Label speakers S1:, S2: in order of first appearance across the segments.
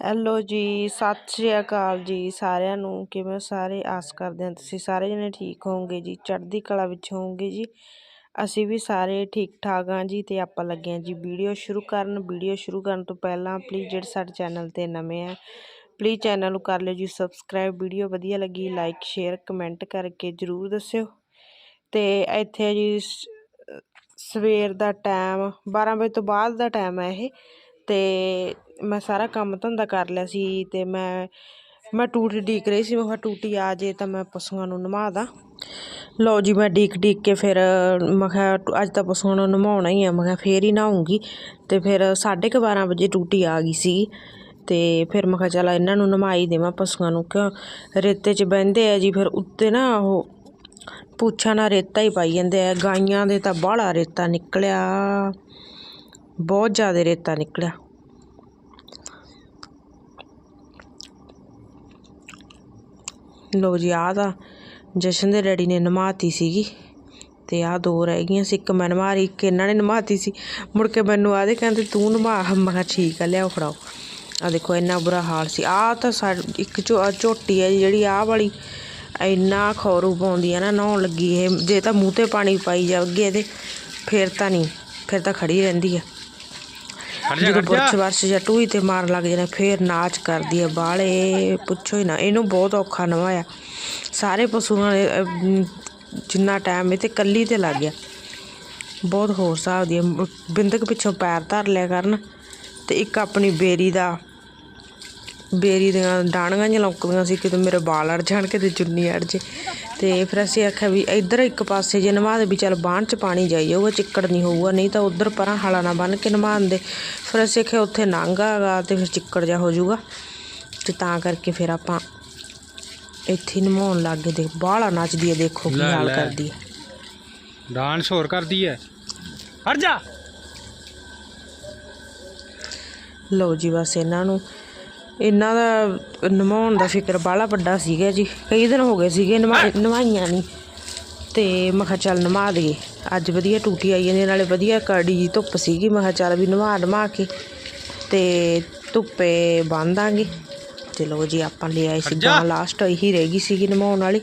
S1: Hello ਜੀ, ਸਤਿ ਸ਼੍ਰੀ ਅਕਾਲ ਜੀ ਸਾਰਿਆਂ ਨੂੰ। ਕਿਵੇਂ ਸਾਰੇ? ਆਸ ਕਰਦੇ ਹਾਂ ਤੁਸੀਂ ਸਾਰੇ ਜਣੇ ਠੀਕ ਹੋਵੋਗੇ ਜੀ। ਚੜ੍ਹਦੀ ਕਲਾ ਵਿੱਚ ਹੋਵੋਗੇ ਜੀ। ਅਸੀਂ ਵੀ ਸਾਰੇ ਠੀਕ ਠਾਕ ਹਾਂ ਜੀ ਤੇ ਆਪਾਂ ਲੱਗੇ ਹਾਂ ਜੀ ਵੀਡੀਓ ਸ਼ੁਰੂ ਕਰਨ। ਵੀਡੀਓ ਸ਼ੁਰੂ ਕਰਨ ਤੋਂ ਪਹਿਲਾਂ ਪਲੀਜ਼ ਜਿਹੜੇ ਸਾਡੇ ਚੈਨਲ ਤੇ ਨਵੇਂ ਆ ਪਲੀਜ਼ ਚੈਨਲ ਨੂੰ ਕਰ ਲਿਓ ਜੀ ਸਬਸਕ੍ਰਾਈਬ ਵੀਡੀਓ ਵਧੀਆ ਲੱਗੀ ਲਾਈਕ ਸ਼ੇਅਰ ਕਮੈਂਟ ਕਰਕੇ ਜਰੂਰ ਦੱਸਿਓ। ਤੇ ਇੱਥੇ ਜੀ ਸਵੇਰ ਦਾ ਟਾਈਮ 12 ਵਜੇ ਤੋਂ ਬਾਅਦ ਦਾ ਟਾਈਮ ਹੈ ਇਹ। ਤੇ ਮੈਂ ਸਾਰਾ ਕੰਮ ਧੰਦਾ ਕਰ ਲਿਆ ਸੀ ਤੇ ਮੈਂ ਮੈਂ ਟੂਟੀ ਡੀਕ ਰਹੀ ਸੀ, ਮੈਂ ਕਿਹਾ ਟੂਟੀ ਆ ਜੇ ਤਾਂ ਮੈਂ ਪਸ਼ੂਆਂ ਨੂੰ ਨਵਾ ਦਾਂ। ਲਓ ਜੀ ਮੈਂ ਡੀਕ ਡੀਕ ਕੇ ਫਿਰ, ਮੈਂ ਕਿਹਾ ਅੱਜ ਤਾਂ ਪਸ਼ੂਆਂ ਨੂੰ ਨਵਾਉਣਾ ਹੀ ਆ, ਮੈਂ ਕਿਹਾ ਫੇਰ ਹੀ ਨਹਾਉਂਗੀ। ਤੇ ਫਿਰ 12:30 ਵਜੇ ਟੂਟੀ ਆ ਗਈ ਸੀ ਤੇ ਫਿਰ ਮੈਂ ਕਿਹਾ ਚੱਲ ਇਹਨਾਂ ਨੂੰ ਨਵਾਈ ਦੇਵਾਂ ਪਸ਼ੂਆਂ ਨੂੰ, ਕਿਉਂ ਰੇਤੇ 'ਚ ਬਹਿੰਦੇ ਆ ਜੀ, ਫਿਰ ਉੱਤੇ ਨਾ ਉਹ ਪੁੱਛਾਂ ਨਾਲ ਰੇਤਾ ਹੀ ਪਾਈ ਜਾਂਦੇ ਆ, ਗਾਈਆਂ ਦੇ ਤਾਂ ਬਾਹਲਾ ਰੇਤਾ ਨਿਕਲਿਆ, ਬਹੁਤ ਜ਼ਿਆਦਾ ਰੇਤਾ ਨਿਕਲਿਆ। ਲੋ ਜੀ, ਆਹ ਤਾਂ ਜਸ਼ਨ ਦੇ ਡੈਡੀ ਨੇ ਨਮਾਤੀ ਸੀਗੀ ਤੇ ਆਹ ਦੋ ਰਹਿ ਗਈਆਂ ਸੀ, ਇੱਕ ਮੈਂ ਨਮਾਰੀ ਇੱਕ ਇਹਨਾਂ ਨੇ ਨਮਾਤੀ ਸੀ। ਮੁੜ ਕੇ ਮੈਨੂੰ ਆਦੇ ਕਹਿੰਦੇ, ਤੂੰ ਨਮਾ। ਮੈਂ ਕਿਹਾ, ਠੀਕ ਆ, ਲਿਆਓ, ਫੜਾਓ। ਆ ਦੇਖੋ, ਇੰਨਾ ਬੁਰਾ ਹਾਲ ਸੀ। ਆਹ ਤਾਂ ਸਾ, ਇੱਕ ਝੋ ਝੋਟੀ ਹੈ ਜਿਹੜੀ ਆਹ ਵਾਲੀ ਇੰਨਾ ਖੌਰੂ ਪਾਉਂਦੀ ਹੈ ਨਾ, ਨਹਾਉਣ ਲੱਗੀ ਇਹ, ਜੇ ਤਾਂ ਮੂੰਹ ਤੇ ਪਾਣੀ ਪਾਈ ਜਾਵੇ ਇਹਦੇ, ਫਿਰ ਤਾਂ ਨਹੀਂ, ਫਿਰ ਤਾਂ ਖੜੀ ਰਹਿੰਦੀ ਆ। ਜਦੋਂ ਬੁਰਸ਼ ਵਰਸ਼ ਜਾਂ ਟੂਈ ਤੇ ਮਾਰਨ ਲੱਗ ਜਾਣਾ ਫੇਰ ਨਾਚ ਕਰਦੀ ਹੈ ਬਾਲੇ ਪੁੱਛੋ ਹੀ ਨਾ ਇਹਨੂੰ ਬਹੁਤ ਔਖਾ ਨਵਾਇਆ ਸਾਰੇ ਪਸ਼ੂਆਂ ਨੇ ਜਿੰਨਾ ਟਾਈਮ ਇਹ ਤੇ ਕੱਲੀ ਤੇ ਲੱਗ ਗਿਆ ਬਹੁਤ ਹੋਰ ਹਿਸਾਬ ਦੀ। ਮ- ਬਿੰਦਕ ਪਿੱਛੋਂ ਪੈਰ ਧਰ ਲਿਆ ਕਰਨ ਤੇ ਇੱਕ ਆਪਣੀ ਬੇਰੀ ਦਾ ਬੇਰੀ ਦੀਆਂ ਡਾਣੀਆਂ ਜਿਹੀਆਂ ਲੌਂਕਦੀਆਂ ਸੀ ਕਿਤੇ ਮੇਰੇ ਵਾਲ ਅੜ ਜਾਣ ਕਿਤੇ ਚੁੰਨੀ ਅੜ ਜੇ। ਤੇ ਫਿਰ ਅਸੀਂ ਆਖਿਆ ਵੀ ਇੱਧਰ ਇੱਕ ਪਾਸੇ ਜੇ ਨਵਾ ਦੇ ਵੀ ਚੱਲ ਬਾਣ ਚ ਪਾਣੀ ਜਾਈ ਜਾਊਗਾ ਚਿੱਕੜ ਨਹੀਂ ਹੋਊਗਾ ਨਹੀਂ ਤਾਂ ਉਧਰ ਪਰਾਂ ਹਾਲਾ ਨਾ ਬੰਨ ਕੇ ਨਵਾਉਣ ਦੇ ਫਿਰ ਅਸੀਂ ਆਖਿਆ ਉੱਥੇ ਨੰਗਾਗਾ ਤੇ ਫਿਰ ਚਿੱਕੜ ਜਾ ਹੋ ਜਾਊਗਾ। ਤੇ ਤਾਂ ਕਰਕੇ ਫਿਰ ਆਪਾਂ ਇੱਥੇ ਹੀ ਨਵਾਉਣ ਲੱਗ ਗਏ। ਦੇਖ ਬਾਹਲਾ ਨੱਚਦੀ ਹੈ ਦੇਖੋ ਕੀ ਹਾਲ। ਕਰਦੀ ਹੈ।
S2: ਡਾਂਸ ਹੋਰ ਕਰਦੀ ਹੈ। ਹਟ ਜਾ।
S1: ਲਓ ਜੀ ਬਸ ਇਹਨਾਂ ਨੂੰ ਇਹਨਾਂ ਦਾ ਨਵਾਉਣ ਦਾ ਫਿਕਰ ਬਾਹਲਾ ਵੱਡਾ ਸੀਗਾ ਜੀ। ਕਈ ਦਿਨ ਹੋ ਗਏ ਸੀਗੇ ਨਵਾ ਨਵਾਈਆਂ ਨਹੀਂ ਤੇ ਮੈਂ ਕਿਹਾ ਚੱਲ ਨਵਾ ਦਈਏ। ਅੱਜ ਵਧੀਆ ਟੂਟੀ ਆਈ ਜਾਂਦੀ ਨਾਲੇ ਵਧੀਆ ਕਰੜੀ ਜੀ ਧੁੱਪ ਸੀਗੀ। ਮੈਂ ਕਿਹਾ ਚੱਲ ਵੀ ਨਵਾ ਨਵਾ ਕੇ ਤੇ ਧੁੱਪੇ ਬੰਨ ਦਾਂਗੇ। ਤੇ ਲਓ ਜੀ ਆਪਾਂ ਲੈ ਆਏ ਸੀ ਗਾਂ ਲਾਸਟ ਇਹੀ ਰਹਿ ਗਈ ਸੀਗੀ ਨਵਾਉਣ ਵਾਲੀ।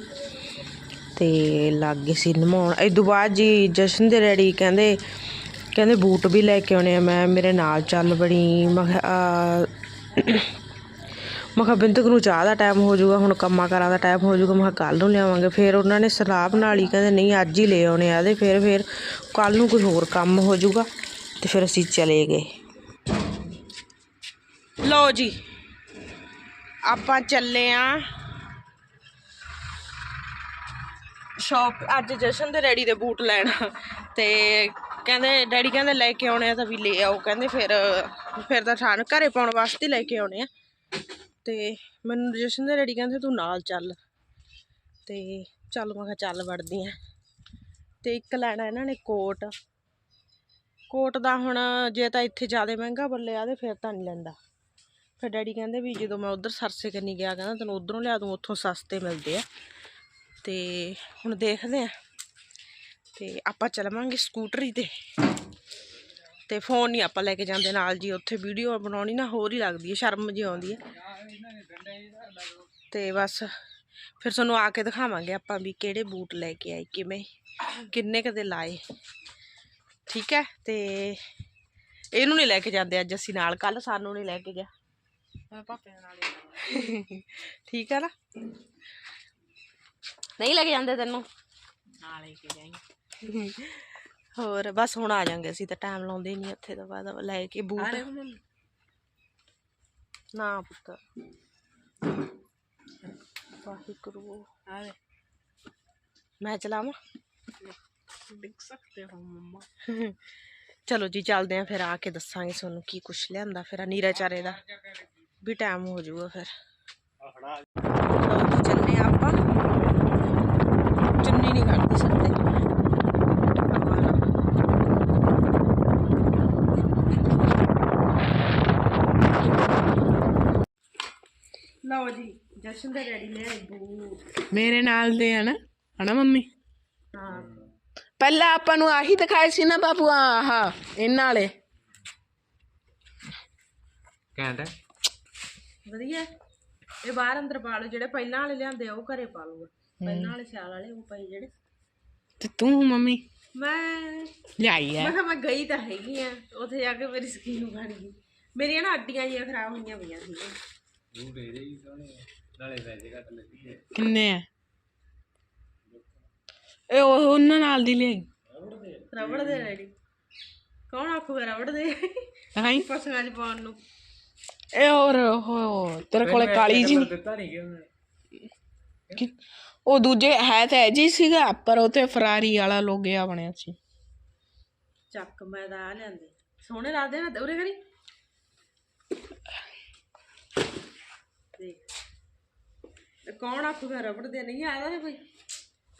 S1: ਤੇ ਲੱਗ ਗਏ ਸੀ ਨਮਾਉਣ। ਇਹ ਤੋਂ ਬਾਅਦ ਜੀ ਜਸ਼ਨ ਦੇ ਡੈਡੀ ਕਹਿੰਦੇ ਕਹਿੰਦੇ ਬੂਟ ਵੀ ਲੈ ਕੇ ਆਉਣੇ ਆ। ਮੈਂ ਮੇਰੇ ਨਾਲ ਚੱਲ ਬਣੀ। ਮੈਂ ਮੈਂ ਕਿਹਾ ਬਿੰਦਕ ਨੂੰ ਚਾਹ ਦਾ ਟਾਈਮ ਹੋ ਜਾਊਗਾ, ਹੁਣ ਕੰਮਾਂ ਕਾਰਾਂ ਦਾ ਟਾਈਮ ਹੋ ਜਾਊਗਾ, ਮੈਂ ਕਿਹਾ ਕੱਲ ਨੂੰ ਲਿਆਵਾਂਗੇ। ਫਿਰ ਉਹਨਾਂ ਨੇ ਸਲਾਹ ਬਣਾ ਲਈ, ਕਹਿੰਦੇ ਨਹੀਂ, ਅੱਜ ਹੀ ਲੈ ਆਉਣੇ ਆ। ਤੇ ਫਿਰ ਫਿਰ ਕੱਲ ਨੂੰ ਕੋਈ ਹੋਰ ਕੰਮ ਹੋ ਜਾਊਗਾ, ਤੇ ਫਿਰ ਅਸੀਂ ਚਲੇ ਗਏ। ਲਓ ਜੀ, ਆਪਾਂ ਚੱਲੇ ਆ ਸ਼ੌਪ, ਅੱਜ ਜਸ਼ਨ ਦੇ ਡੈਡੀ ਦੇ ਬੂਟ ਲੈਣ। ਤੇ ਕਹਿੰਦੇ, ਡੈਡੀ ਕਹਿੰਦੇ ਲੈ ਕੇ ਆਉਣੇ ਆ ਤਾਂ ਵੀ ਲੈ ਆਓ। ਕਹਿੰਦੇ ਫਿਰ ਫਿਰ ਤਾਂ ਠਾਣ ਘਰੇ ਪਾਉਣ ਵਾਸਤੇ ਲੈ ਕੇ ਆਉਣੇ ਆ। ਤੇ ਮੈਨੂੰ ਜਸ਼ਨ ਦੇ ਡੈਡੀ ਕਹਿੰਦੇ ਤੂੰ ਨਾਲ ਚੱਲ। ਤੇ ਚੱਲ ਮੈਂ ਕਿਹਾ ਚੱਲ ਵੜਦੀ ਆ। ਤੇ ਇੱਕ ਲੈਣਾ ਇਹਨਾਂ ਨੇ ਕੋਟ। ਕੋਟ ਦਾ ਹੁਣ ਜੇ ਤਾਂ ਇੱਥੇ ਜ਼ਿਆਦਾ ਮਹਿੰਗਾ ਬੱਲੇ ਆ ਤੇ ਫਿਰ ਤਾਂ ਨਹੀਂ ਲੈਂਦਾ। ਫਿਰ ਡੈਡੀ ਕਹਿੰਦੇ ਵੀ ਜਦੋਂ ਮੈਂ ਉਧਰ ਸਰਸੇ ਕਰਨੀ ਗਿਆ, ਕਹਿੰਦਾ ਤੈਨੂੰ ਉਧਰੋਂ ਲਿਆ ਦੂੰ, ਉੱਥੋਂ ਸਸਤੇ ਮਿਲਦੇ ਆ। ਤੇ ਹੁਣ ਦੇਖਦੇ ਆ। ਤੇ ਆਪਾਂ ਚਲਵਾਂਗੇ ਸਕੂਟਰੀ ਤੇ। ਤੇ ਫੋਨ ਨਹੀਂ ਆਪਾਂ ਲੈ ਕੇ ਜਾਂਦੇ ਨਾਲ ਜੀ, ਉੱਥੇ ਵੀਡੀਓ ਬਣਾਉਣੀ ਨਾ ਹੋਰ ਹੀ ਲੱਗਦੀ ਹੈ, ਸ਼ਰਮ ਜਿਹੀ ਆਉਂਦੀ ਹੈ। ਤੇ ਬਸ ਫਿਰ ਤੁਹਾਨੂੰ ਆ ਕੇ ਦਿਖਾਵਾਂਗੇ ਆਪਾਂ ਵੀ ਕਿਹੜੇ ਬੂਟ ਲੈ ਕੇ ਆਏ ਕਿਵੇਂ ਕਿੰਨੇ ਕਦੇ ਲਾਏ। ਠੀਕ ਹੈ ਤੇ ਇਹਨੂੰ ਨਹੀਂ ਲੈ ਕੇ ਜਾਂਦੇ ਅੱਜ ਅਸੀਂ ਨਾਲ ਕੱਲ ਸਾਨੂੰ ਨਹੀਂ ਲੈ ਕੇ ਗਿਆ। ਪਾਪੇ ਨਾਲ ਠੀਕ ਹੈ ਨਾ? ਨਹੀਂ ਲੈ ਕੇ ਜਾਂਦੇ ਤੈਨੂੰ? ਨਾਲ ਲੈ ਕੇ ਜਾਈਂ। ਹੋਰ ਬਸ ਹੁਣ ਆ ਜਾਾਂਗੇ ਅਸੀਂ ਤਾਂ ਟਾਈਮ ਲਾਉਂਦੇ ਨਹੀਂ ਉੱਥੇ ਤੋਂ ਬਾਅਦ ਲੈ ਕੇ ਬੂਟ। ਨਾ ਪੁੱਤ। ਵਾਹਿਗੁਰੂ। ਮੈਂ ਚਲਾਵਾਂ?
S3: ਦੇਖ ਸਕਦੇ ਹੋ ਮੰਮਾ।
S1: ਚਲੋ ਜੀ ਚੱਲਦੇ ਆਂ ਫਿਰ ਆ ਕੇ ਦੱਸਾਂਗੇ ਤੁਹਾਨੂੰ ਕੀ ਕੁਛ ਲਿਆਂਦਾ ਫਿਰ ਨੀਰਾ ਚਾਰੇ ਦਾ। ਵੀ ਟਾਈਮ ਹੋ ਜਾਊਗਾ ਫਿਰ। ਲਓ ਜੀ ਚੱਲੇ ਆਂ ਆਪਾਂ। ਚੁੰਨੀ ਨਹੀਂ ਕੱਢਦੀ ਸਕਦੇ ਆਪਾਂ ਨਾ ਲਓ ਜੀ ਜਸ਼ਨ ਦੇ ਡੈਡੀ ਨੇ ਬੂਟ
S3: ਮੇਰੇ ਨਾਲ ਦੇ ਆ ਨਾ ਹਨਾ ਮੰਮੀ?
S1: ਹਾਂ।
S3: ਪਹਿਲਾਂ ਆਪਾਂ ਨੂੰ ਆਹੀ ਦਿਖਾਏ ਸੀ ਨਾ ਬਾਪੂ ਆਹ ਇਹਨਾਂ ਵਾਲੇ।
S2: ਘੈਂਟ ਹੈ?
S1: ਵਧੀਆ। ਹੈ। ਇਹ ਬਾਹਰ ਅੰਦਰ ਪਾ ਲਓ ਜਿਹੜੇ ਪਹਿਲਾਂ ਵਾਲੇ ਲਿਆਂਦੇ ਆ ਉਹ ਘਰੇ ਪਾ ਲਊਗਾ ਪਹਿਲਾਂ ਵਾਲੇ ਸਿਆਲ ਵਾਲੇ ਉਹ ਪਏ ਜਿਹੜੇ।
S3: ਤੇ ਤੂੰ ਮੰਮੀ?
S1: ਮੈਂ
S3: ਲਿਆਈ ਐ
S1: ਮੈਂ ਕਿਹਾ ਮੈਂ ਗਈ ਤਾਂ ਹੈਗੀ ਆ ਉੱਥੇ ਜਾ ਕੇ ਮੇਰੀ ਸਕਿਨ ਬਣ ਗਈ। ਮੇਰੀਆਂ ਨਾ ਅੱਡੀਆਂ ਜਿਹੀਆਂ ਖਰਾਬ ਹੋਈਆਂ ਪਈਆਂ ਸੀ
S2: ਬੂਟ ਇਹਦੇ ਹੀ ਸੋਹਣੇ ਆ। ਨਾਲੇ ਪੈਸੇ ਘੱਟ ਲੱਗੀ
S3: ਕਿੰਨੇ ਐ ਇਹ ਉਹ ਉਹਨਾਂ ਨਾਲ ਦੀ ਲਿਆਈ
S1: ਰਬੜ ਦੇ ਰੈਡੀ ਕੌਣ ਆਖੂਗਾ ਰਬੜ ਦੇ
S3: ਹਾਈ
S1: ਪਸੰਗਾਂ ਚ ਪਾਉਣ ਨੂੰ।
S3: ਇਹ ਹੋਰ ਉਹ ਤੇਰੇ ਕੋਲੇ ਕਾਲੀ ਜੀ
S2: ਦਿੱਤਾ ਨਹੀਂ ਕਿ ਉਹਨੇ।
S3: ਕਿ- ਉਹ ਦੂਜੇ ਹੈ ਤਾਂ ਜੀ ਸੀਗਾ ਪਰ ਉਹ ਤੇ ਫਰਾਰੀ ਵਾਲਾ ਲੋਗਿਆ ਬਣਿਆ ਸੀ।
S1: ਚੱਕ ਮੈਂ ਤਾਂ ਆ ਲਿਆਂਦੇ। ਸੋਹਣੇ ਲੱਗਦੇ ਨਾ ਉਰੇ ਕਰੀ ਦੇਖ ਇਹ ਕੌਣ ਆਖੂਗਾ ਰਬੜ ਦੇ ਨਹੀਂ ਆਦਾ ਨਾ ਕੋਈ।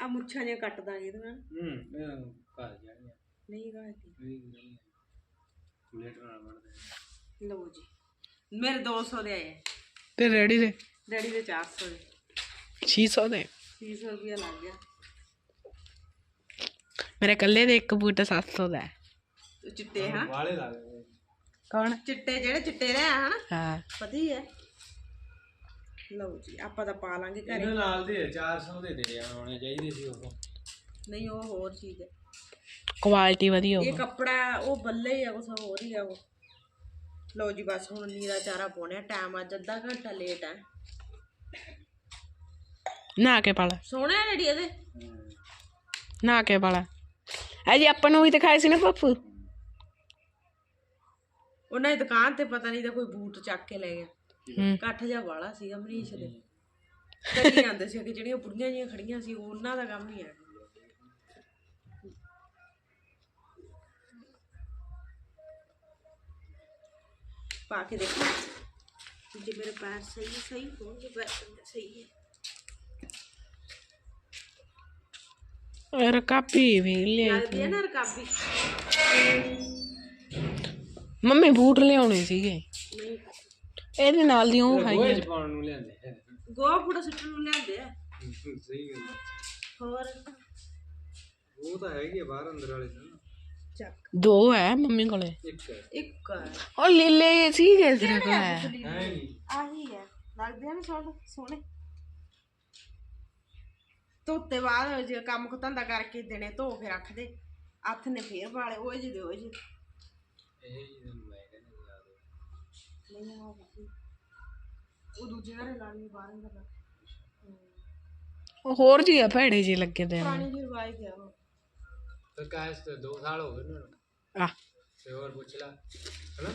S1: ਆ ਮੁੱਛਾਂ ਜਿਹੀਆਂ ਕੱਟ ਦਾਂਗੇ ਇਹਦੇ ਨਾਲ।
S2: ਹੂੰ ਇਹ ਘਰ ਜਾਣੀ
S1: ਨਹੀਂ ਗਾਇਤੀ
S2: ਲੇਟ ਨਾ ਬਣਦੇ
S1: ਲਓ ਜੀ। ਮੇਰੇ 200 ਦੇ ਆਏ।
S3: ਤੇ ਰੈਡੀ ਦੇ
S1: ਡੈਡੀ ਦੇ 400 ਦੇ।
S3: 600 ਦੇ?
S1: 300 ਰੁਪਇਆ ਲੱਗ ਗਿਆ।
S3: ਮੇਰੇ ਕੱਲੇ ਦੇ ਇੱਕ ਬੂਟ 700 ਦਾ ਹੈ।
S1: ਉਹ ਚਿੱਟੇ ਹਾਂ?
S2: ਵਾਲੇ ਲੱਗਦੇ
S3: ਕੌਣ?
S1: ਚਿੱਟੇ ਜਿਹੜੇ ਚਿੱਟੇ ਰਹੇ ਆ ਹਨਾ
S3: ਹਾਂ?
S1: ਪਤਾ ਹੀ। ਹੈ ਲਓ ਜੀ ਆਪਾਂ ਤਾਂ ਪਾ ਲਾਂਗੇ ਘਰੇ।
S2: ਇਹਦੇ ਨਾਲ ਦੇ 400 ਦੇ ਦੇ ਆਉਣੇ ਚਾਹੀਦੇ ਸੀ ਉਹ।
S1: ਨਹੀਂ ਉਹ ਹੋਰ ਚੀਜ਼ ਹੈ।
S3: ਕੁਆਲਿਟੀ ਵਧੀਆ
S1: ਇਹ ਕੱਪੜਾ ਉਹ ਬੱਲੇ ਹੀ ਆ ਕੁਛ ਹੋਰ ਹੀ ਆ ਉਹ। ਲਓ ਜੀ ਬਸ ਹੁਣ ਨੀਰਾ ਚਾਰਾ ਪਾਉਣੇ ਆ ਟਾਈਮ ਅੱਜ ਅੱਧਾ ਘੰਟਾ ਲੇਟ ਹੈ।
S3: ਨਾ ਕੇ ਪਾਲਾ।
S1: ਸੋਹਣੇ ਆ ਰੈਡੀ ਇਹਦੇ?
S3: ਨਾ ਕੇ ਪਾਲਾ। ਇਹ ਜੀ ਆਪਾਂ ਨੂੰ ਵੀ ਦਿਖਾਏ ਸੀ ਨਾ ਪੱਪੂ
S1: ਉਹਨਾਂ ਦੀ ਦੁਕਾਨ ਤੇ ਪਤਾ ਨਹੀਂ ਤਾਂ ਕੋਈ ਬੂਟ ਚੱਕ ਕੇ ਲੈ ਗਿਆ।
S3: ਹੂੰ
S1: ਇਕੱਠ ਜਿਹਾ ਵਾਲਾ ਸੀਗਾ ਮਨੀਸ਼ ਦੇ। ਕਰੀ ਜਾਂਦੇ ਸੀ ਕਿ ਜਿਹੜੀਆਂ ਬੁੜੀਆਂ ਜੀਆਂ ਖੜੀਆਂ ਸੀ ਉਹਨਾਂ ਦਾ ਕੰਮ ਹੀ ਹੈ। ਪਾ ਕੇ ਦੇਖੋ। ਜੇ ਮੇਰੇ ਪੈਰ ਸਹੀ ਸਹੀ ਹੋਣਗੇ ਪੈਰ ਸਹੀ ਹੈ।
S3: ਔਰ ਕਾਪੀ ਵੀ ਲੈ
S1: ਹੈ ਨਾ ਰਕਾਬੀ।
S3: ਮੰਮੀ ਬੂਟ ਲਿਆਉਣੇ ਸੀਗੇ।
S1: ਨਹੀਂ।
S3: ਇਹਦੇ ਨਾਲ ਦੀ ਉਹ ਹੈ
S2: ਉਹ ਚ ਪਾਉਣ ਨੂੰ ਲਿਆਂਦੇ
S1: ਗੋਆ ਫੂੜਾ ਸੁੱਟਣ ਨੂੰ ਲਿਆਂਦੇ ਆ?
S2: ਸਹੀ ਗੱਲ ਹੈ।
S1: ਹੋਰ?
S2: ਉਹ ਤਾਂ ਹੈਗੇ ਆ ਬਾਹਰ ਅੰਦਰ ਵਾਲੇ ਤਾਂ।
S1: ਚੱਕ।
S3: ਦੋ ਹੈ ਮੰਮੀ ਕੋਲੇ।
S2: ਇੱਕ ਹੈ।
S1: ਇੱਕ ਹੈ।
S3: ਉਹ ਲੀਲੇ ਸੀਗੇ ਤੇਰੇ ਕੋਲ ਹੈ?
S2: ਹੈ ਨਹੀਂ।
S1: ਆਹੀ ਹੈ। ਲੱਗਦੇ ਆ ਨਾ ਸੋਹਣੇ ਸੋਹਣੇ। ਧੋਤੇ ਬਾਅਦ ਜੇ ਕੰਮ ਕੋ ਧੰਦਾ ਕਰਕੇ ਦਿਨੇ ਧੋ ਕੇ ਰੱਖਦੇ ਹੱਥ ਨੇ ਫੇਰ ਵਾਲੇ ਉਹ ਜਿਹੇ ਦੇ ਉਹ ਜਿਹੇ।
S2: ਇਹ ਹੀ
S1: ਨਹੀਂ ਆ ਉਹ ਉਹ ਦੂਜੇ ਘਰੇ ਲਾਣੀ ਬਾਹਰ ਅੰਦਰ ਰੱਖ
S3: ਉਹ ਹੋਰ ਜੀ ਆ ਭੈੜੇ ਜੀ ਲੱਗੇ ਤੇ।
S1: ਪੁਰਾਣੀ ਜਿਹੀ ਰਵਾਇਤ ਹੈ ਉਹ।
S2: ਤਾਂ ਕਾਸ਼ ਤੇ 2 ਸਾਲ ਹੋ ਗਏ ਨਾ।
S3: ਆ।
S2: ਤੇ ਹੋਰ ਪੁੱਛ ਲਾ। ਹਨਾ?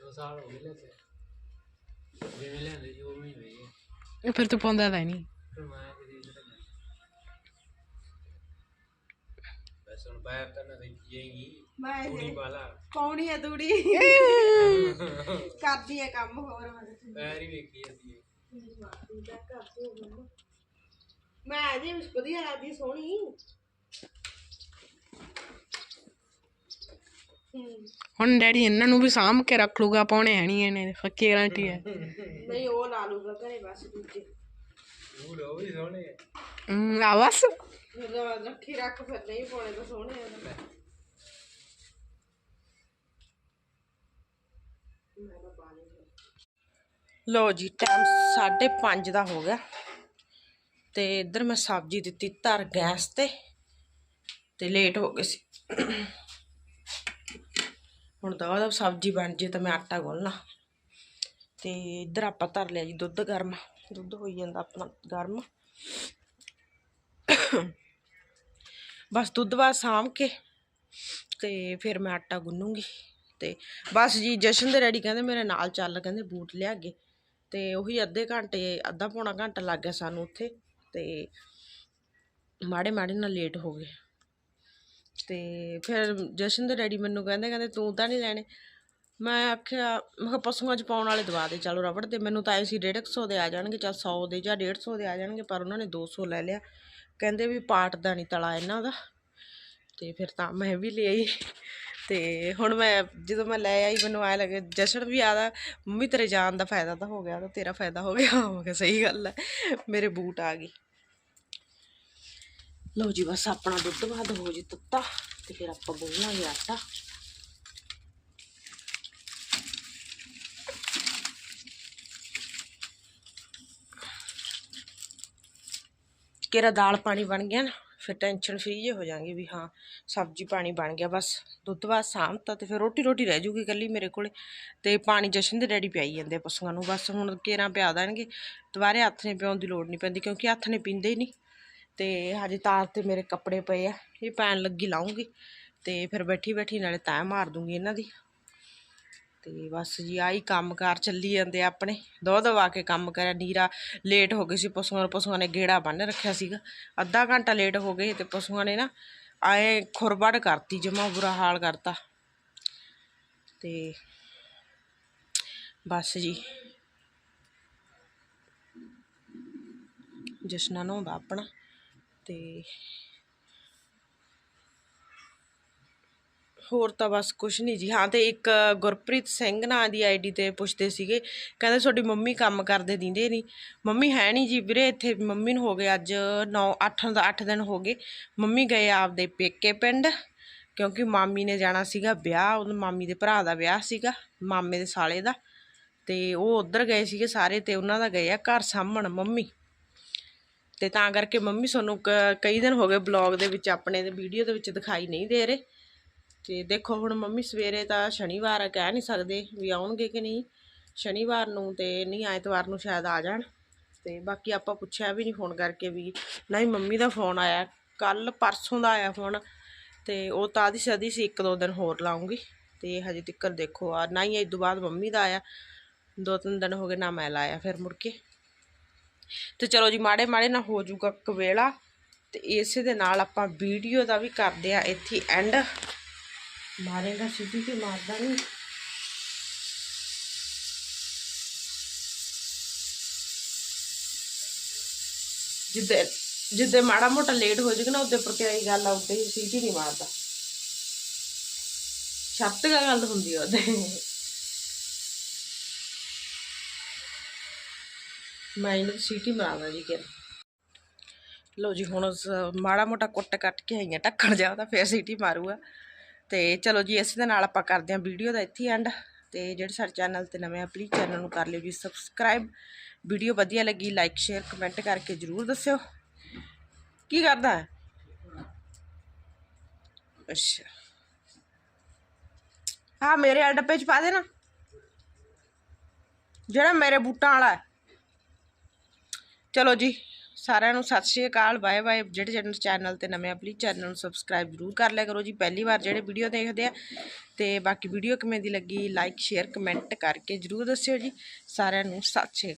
S2: 2 ਸਾਲ ਹੋ ਗਏ ਲੈ ਤੇ ਜਿਵੇਂ ਲੈਂਦੇ ਸੀ ਉਹ ਵੀ ਹੋਈ ਹੈ
S3: ਇਹ ਫਿਰ ਤੂੰ ਪਾਉਂਦਾ ਤਾਂ ਨਹੀਂ।
S2: ਫਿਰ ਮੈਂ ਹੁਣ ਬਾਹਰ ਤਾਂ ਨਾ ਦੇਖੀਏਗੀ
S1: ਮੈਂ
S2: ਪੂਰੀ ਵਾਲਾ
S1: ਕੌਣੀ ਹੈ ਤੂੜੀ ਕਰਦੀ ਹੈ ਕੰਮ ਹੋਰ ਮਦਦ
S2: ਪੈਰ ਹੀ ਵੇਖੀ ਜਾਂਦੀ ਹੈ
S1: ਮੈਂ ਇਹਦੀ ਵਧੀਆ ਲੱਗਦੀ ਸੋਹਣੀ।
S3: ਹੁਣ ਡੈਡੀ ਇਹਨਾਂ ਨੂੰ ਵੀ ਸਾਂਭ ਕੇ ਰੱਖ ਲੂਗਾ ਪਾਉਣੇ ਹੈ ਨਹੀਂ ਇਹਨੇ ਫੱਕੀ ਗਾਰੰਟੀ ਹੈ।
S1: ਨਹੀਂ ਉਹ ਲਾ ਲੂਗਾ ਘਰੇ ਬਸ ਦੂਜੇ।
S2: ਹੈ
S3: ਹਮ, ਆ ਬਸ।
S1: ਰੱਖੀ ਰੱਖ ਫਿਰ ਨਹੀਂ ਪਾਉਣੇ ਤਾਂ ਸੋਹਣੇ ਆ ਤਾਂ। ਲੋ ਜੀ ਟਾਈਮ 5:30 ਦਾ ਹੋ ਗਿਆ। ਤੇ ਇੱਧਰ ਮੈਂ ਸਬਜ਼ੀ ਦਿੱਤੀ ਧਰ ਗੈਸ ਤੇ ਤੇ ਲੇਟ ਹੋ ਗਏ ਸੀ। ਹੁਣ ਦਵਾ ਦਾ ਸਬਜ਼ੀ ਬਣ ਜੇ ਤਾਂ ਮੈਂ ਆਟਾ ਗੁੰਨਣਾ। ਤੇ ਇੱਧਰ ਆਪਾਂ ਧਰ ਲਿਆ ਜੀ ਦੁੱਧ ਗਰਮ। ਦੁੱਧ ਹੋਈ ਜਾਂਦਾ ਆਪਣਾ ਗਰਮ। ਬਸ ਦੁੱਧ ਬਾਅਦ ਸਾਂਭ ਕੇ ਤੇ ਫਿਰ ਮੈਂ ਆਟਾ ਗੁੰਨੂੰਗੀ ਤੇ ਬਸ ਜੀ ਜਸ਼ਨ ਦੇ ਰੈਡੀ ਕਹਿੰਦੇ ਮੇਰੇ ਨਾਲ ਚੱਲ, ਕਹਿੰਦੇ ਬੂਟ ਲਿਆ ਗਏ ਤੇ ਉਹੀ ਅੱਧੇ ਘੰਟੇ, ਅੱਧਾ ਪੌਣਾ ਘੰਟਾ ਲੱਗ ਗਿਆ ਸਾਨੂੰ ਉੱਥੇ ਤੇ ਮਾੜੇ ਮਾੜੇ ਨਾਲ ਲੇਟ ਹੋ ਗਏ। ਤੇ ਫਿਰ ਜਸ਼ਨ ਦੇ ਡੈਡੀ ਮੈਨੂੰ ਕਹਿੰਦੇ ਕਹਿੰਦੇ ਤੂੰ ਤਾਂ ਨਹੀਂ ਲੈਣੇ। ਮੈਂ ਆਖਿਆ, ਮੈਂ ਕਿਹਾ ਪਸ਼ੂਆਂ 'ਚ ਪਾਉਣ ਵਾਲੇ ਦਵਾ ਦੇ, ਚਲੋ ਰਬੜ ਦੇ। ਮੈਨੂੰ ਤਾਂ ਆਏ ਸੀ 150 ਦੇ ਆ ਜਾਣਗੇ, ਚਲ 100 ਦੇ ਜਾਂ 150 ਦੇ ਆ ਜਾਣਗੇ, ਪਰ ਉਹਨਾਂ ਨੇ 200 ਲੈ ਲਿਆ। ਕਹਿੰਦੇ ਵੀ ਪਾਟ ਦਾ ਨਹੀਂ ਤਲਾ ਇਹਨਾਂ ਦਾ। ਤੇ ਫਿਰ ਤਾਂ ਮੈਂ ਵੀ ਲੈ ਆਈ। ਤੇ ਹੁਣ ਮੈਂ, ਜਦੋਂ ਮੈਂ ਲੈ ਆਈ, ਮੈਨੂੰ ਆਇਆ ਲੱਗੇ, ਜਸ਼ਨ ਵੀ ਆਦਾ, ਮੰਮੀ ਤੇਰੇ ਜਾਣ ਦਾ ਫਾਇਦਾ ਤਾਂ ਹੋ ਗਿਆ ਤਾਂ ਤੇਰਾ ਫਾਇਦਾ ਹੋ ਗਿਆ। ਮੈਂ ਕਿਹਾ ਸਹੀ ਗੱਲ ਹੈ ਮੇਰੇ ਬੂਟ ਆ ਗਈ ਲਓ ਜੀ, ਬਸ ਆਪਣਾ ਦੁੱਧ ਬਾਦ ਹੋ ਜੀ ਤੱਤਾ, ਤੇ ਫਿਰ ਆਪਾਂ ਬੋਲਾਂਗੇ ਆਟਾ। ਕੇਰਾ ਦਾਲ ਪਾਣੀ ਬਣ ਗਿਆ ਨਾ, ਫਿਰ ਟੈਨਸ਼ਨ ਫ੍ਰੀ ਜੇ ਹੋ ਜਾਾਂਗੇ ਵੀ ਹਾਂ, ਸਬਜ਼ੀ ਪਾਣੀ ਬਣ ਗਿਆ, ਬਸ ਦੁੱਧ ਬਾਅਦ ਸਾਂਭਤਾ ਤੇ ਫਿਰ ਰੋਟੀ ਰੋਟੀ ਰਹਿ ਜੂਗੀ ਇਕੱਲੀ ਮੇਰੇ ਕੋਲੇ ਤੇ ਪਾਣੀ ਜਸ਼ਨ ਦੇ ਡੈਡੀ ਪਿਆਈ ਜਾਂਦੇ ਆ ਪਸ਼ੂਆਂ ਨੂੰ, ਬਸ ਹੁਣ ਕੇਰਾਂ ਪਿਆ ਦੇਣਗੇ, ਦੁਬਾਰੇ ਹੱਥ ਨੇ ਪਿਆਉਣ ਦੀ ਲੋੜ ਨਹੀਂ ਪੈਂਦੀ ਕਿਉਂਕਿ ਹੱਥ ਨੇ ਪੀਂਦੇ ਹੀ ਨਹੀਂ। ਤੇ ਹਜੇ ਤਾਰ ਤੇ ਮੇਰੇ ਕੱਪੜੇ ਪਏ ਆ, ਇਹ ਪੈਣ ਲੱਗੀ ਲਾਉਂਗੀ ਤੇ ਫਿਰ ਬੈਠੀ ਬੈਠੀ ਨਾਲੇ ਤੈਅ ਮਾਰ ਦੂੰਗੀ ਇਹਨਾਂ ਦੀ। ਤੇ ਬਸ ਜੀ ਆਹੀ ਕੰਮਕਾਰ ਚੱਲੀ ਜਾਂਦੇ ਆ ਆਪਣੇ। ਦੋ ਦਵਾ ਕੇ ਕੰਮ ਕਰਿਆ। ਨੀਰਾ ਲੇਟ ਹੋ ਗਈ ਸੀ। ਪਸ਼ੂਆਂ ਨੂੰ ਪਸ਼ੂਆਂ ਨੇ ਗੇੜਾ ਬੰਨ ਰੱਖਿਆ ਸੀਗਾ। ਅੱਧਾ ਘੰਟਾ ਲੇਟ ਹੋ ਗਏ ਤੇ ਪਸ਼ੂਆਂ ਨੇ ਨਾ ਆਏ ਖੁਰਬੜ ਕਰਤੀ, ਜਮਾ ਬੁਰਾ ਹਾਲ ਕਰਤਾ। ਤੇ ਬਸ ਜੀ। ਜਸ਼ਨਾ ਨਹਾਉਂਦਾ ਆਪਣਾ ਤੇ ਹੋਰ ਤਾਂ ਬਸ ਕੁਛ ਨਹੀਂ ਜੀ। ਹਾਂ, ਤੇ ਇੱਕ ਗੁਰਪ੍ਰੀਤ ਸਿੰਘ ਨਾਂ ਦੀ ਆਈਡੀ ਤੇ ਪੁੱਛਦੇ ਸੀਗੇ। ਕਹਿੰਦੇ, ਤੁਹਾਡੀ ਮੰਮੀ ਕੰਮ ਕਰਦੇ ਦਿੰਦੇ ਨਹੀਂ ਮੰਮੀ ਹੈ ਨਹੀਂ ਜੀ ਵੀਰੇ, ਇੱਥੇ ਮੰਮੀ ਨੂੰ ਹੋ ਗਏ ਅੱਜ 9 8 ਦਾ 8 ਦਿਨ ਹੋ ਗਏ। ਮੰਮੀ ਗਏ ਆਪਦੇ ਪੇਕੇ ਪਿੰਡ, ਕਿਉਂਕਿ ਮਾਮੀ ਨੇ ਜਾਣਾ ਸੀਗਾ ਵਿਆਹ ਉਹ ਮਾਮੀ ਦੇ ਭਰਾ ਦਾ ਵਿਆਹ ਸੀਗਾ, ਮਾਮੇ ਦੇ ਸਾਲੇ ਦਾ। ਤੇ ਉਹ ਉੱਧਰ ਗਏ ਸੀਗੇ ਸਾਰੇ ਤੇ ਉਹਨਾਂ ਦਾ ਗਏ ਆ ਘਰ ਸਾਹਮਣ ਮੰਮੀ। ਤੇ ਤਾਂ ਕਰਕੇ ਮੰਮੀ ਤੁਹਾਨੂੰ ਕ- ਕਈ ਦਿਨ ਹੋ ਗਏ ਬਲੌਗ ਦੇ ਵਿੱਚ, ਆਪਣੇ ਦੇ ਵੀਡੀਓ ਦੇ ਵਿੱਚ ਦਿਖਾਈ ਨਹੀਂ ਦੇ ਰਹੇ। ਤੇ ਦੇਖੋ ਹੁਣ ਮੰਮੀ ਸਵੇਰੇ ਤਾਂ ਸ਼ਨੀਵਾਰ ਆ, ਕਹਿ ਨਹੀਂ ਸਕਦੇ ਵੀ ਆਉਣਗੇ ਕਿ ਨਹੀਂ। ਸ਼ਨੀਵਾਰ ਨੂੰ ਤੇ ਨਹੀਂ, ਐਤਵਾਰ ਨੂੰ ਸ਼ਾਇਦ ਆ ਜਾਣ। ਤੇ ਬਾਕੀ ਆਪਾਂ ਪੁੱਛਿਆ ਵੀ ਨਹੀਂ ਫੋਨ ਕਰਕੇ ਵੀ, ਨਹੀਂ ਮੰਮੀ ਦਾ ਫੋਨ ਆਇਆ। ਕੱਲ ਪਰਸੋਂ ਦਾ ਆਇਆ ਫੋਨ ਤੇ ਉਹ ਤਾਂ ਦੀ ਸਦੀ ਸੀ, ਇੱਕ ਦੋ ਦਿਨ ਹੋਰ ਲਾਉਂਗੀ। ਤੇ ਹਜੇ ਤੱਕ ਦੇਖੋ ਆ ਨਾ ਹੀ ਇਸ ਤੋਂ ਬਾਅਦ ਮੰਮੀ ਦਾ ਆਇਆ। ਦੋ ਤਿੰਨ ਦਿਨ ਹੋ ਗਏ ਨਾ ਮੈਂ ਲਾਇਆ ਫਿਰ ਮੁੜ ਕੇ। ਤੇ ਚਲੋ ਜੀ, ਮਾੜੇ ਮਾੜੇ ਨਾ ਹੋ ਜਾਊਗਾ ਕਵੇਲਾ। ਤੇ ਇਸੇ ਦੇ ਨਾਲ ਆਪਾਂ ਵੀਡੀਓ ਦਾ ਵੀ ਕਰਦੇ ਆ, ਇੱਥੇ ਐਂਡ ਮਾਰੇਗਾ ਸਿੱਧੀ ਕਿ ਮਾਰਦਾ ਨਹੀਂ ਜਿੱਦੇ ਜਿੱਦੇ ਮਾੜਾ ਮੋਟਾ ਲੇਟ ਹੋ ਜਾਏਗਾ ਨਾ, ਉਹਦੇ ਪਰ ਕਿਹੜੀ ਗੱਲ ਆ, ਉੱਤੇ ਹੀ ਸੀਟੀ ਨਹੀਂ ਮਾਰਦਾ। ਛੱਤ ਦਾ ਗੱਲ ਹੁੰਦੀ ਆ ਉਹਦੇ। ਮੈਂ ਇਹਨੂੰ ਸੀਟੀ ਮਾਰਦਾ ਜੀ ਕਿ ਲੋ ਜੀ, ਹੁਣ ਮਾੜਾ ਮੋਟਾ ਕੁੱਟ ਕੱਟ ਕੇ ਆਈਆਂ, ਢੱਕਣ ਜਾ ਤਾਂ ਫੇਰ ਸੀਟੀ ਮਾਰੂਗਾ। ਤੇ ਚਲੋ ਜੀ, ਇਸ ਦੇ ਨਾਲ ਆਪਾਂ ਕਰਦੇ ਹਾਂ ਵੀਡੀਓ ਦਾ ਇੱਥੇ ਐਂਡ ਤੇ ਜਿਹੜੇ ਸਾਡੇ ਚੈਨਲ ਤੇ ਨਵੇਂ ਆ ਪਲੀਜ਼ ਚੈਨਲ ਨੂੰ ਕਰ ਲਿਓ ਜੀ ਸਬਸਕ੍ਰਾਈਬ ਵੀਡੀਓ ਵਧੀਆ ਲੱਗੀ ਲਾਈਕ ਸ਼ੇਅਰ ਕਮੈਂਟ ਕਰਕੇ ਜਰੂਰ ਦੱਸਿਓ। ਕੀ ਕਰਦਾ ਹੈ? ਅੱਛਾ। ਹਾਂ ਮੇਰੇ ਵਾਲੇ ਡੱਬੇ ਚ ਪਾ ਦੇਣਾ। ਜਿਹੜਾ ਮੇਰੇ ਬੂਟਾਂ ਵਾਲਾ ਚਲੋ ਜੀ ਸਾਰਿਆਂ ਨੂੰ ਸਤਿ ਸ਼੍ਰੀ ਅਕਾਲ, ਬਾਏ ਬਾਏ। ਜਿਹੜੇ ਜਿਹੜੇ ਚੈਨਲ ਤੇ ਨਵੇਂ ਆ ਪਲੀਜ਼ ਚੈਨਲ ਨੂੰ ਸਬਸਕ੍ਰਾਈਬ ਜ਼ਰੂਰ ਕਰ ਲਿਆ ਕਰੋ ਜੀ। ਪਹਿਲੀ ਵਾਰ ਜਿਹੜੇ ਵੀਡੀਓ ਦੇਖਦੇ ਆ, ਤੇ ਬਾਕੀ ਵੀਡੀਓ ਕਿਵੇਂ ਦੀ ਲੱਗੀ ਲਾਈਕ ਸ਼ੇਅਰ ਕਮੈਂਟ ਕਰਕੇ ਜ਼ਰੂਰ ਦੱਸਿਓ ਜੀ। ਸਾਰਿਆਂ ਨੂੰ ਸਤਿ ਸ਼੍ਰੀ ਅਕਾਲ।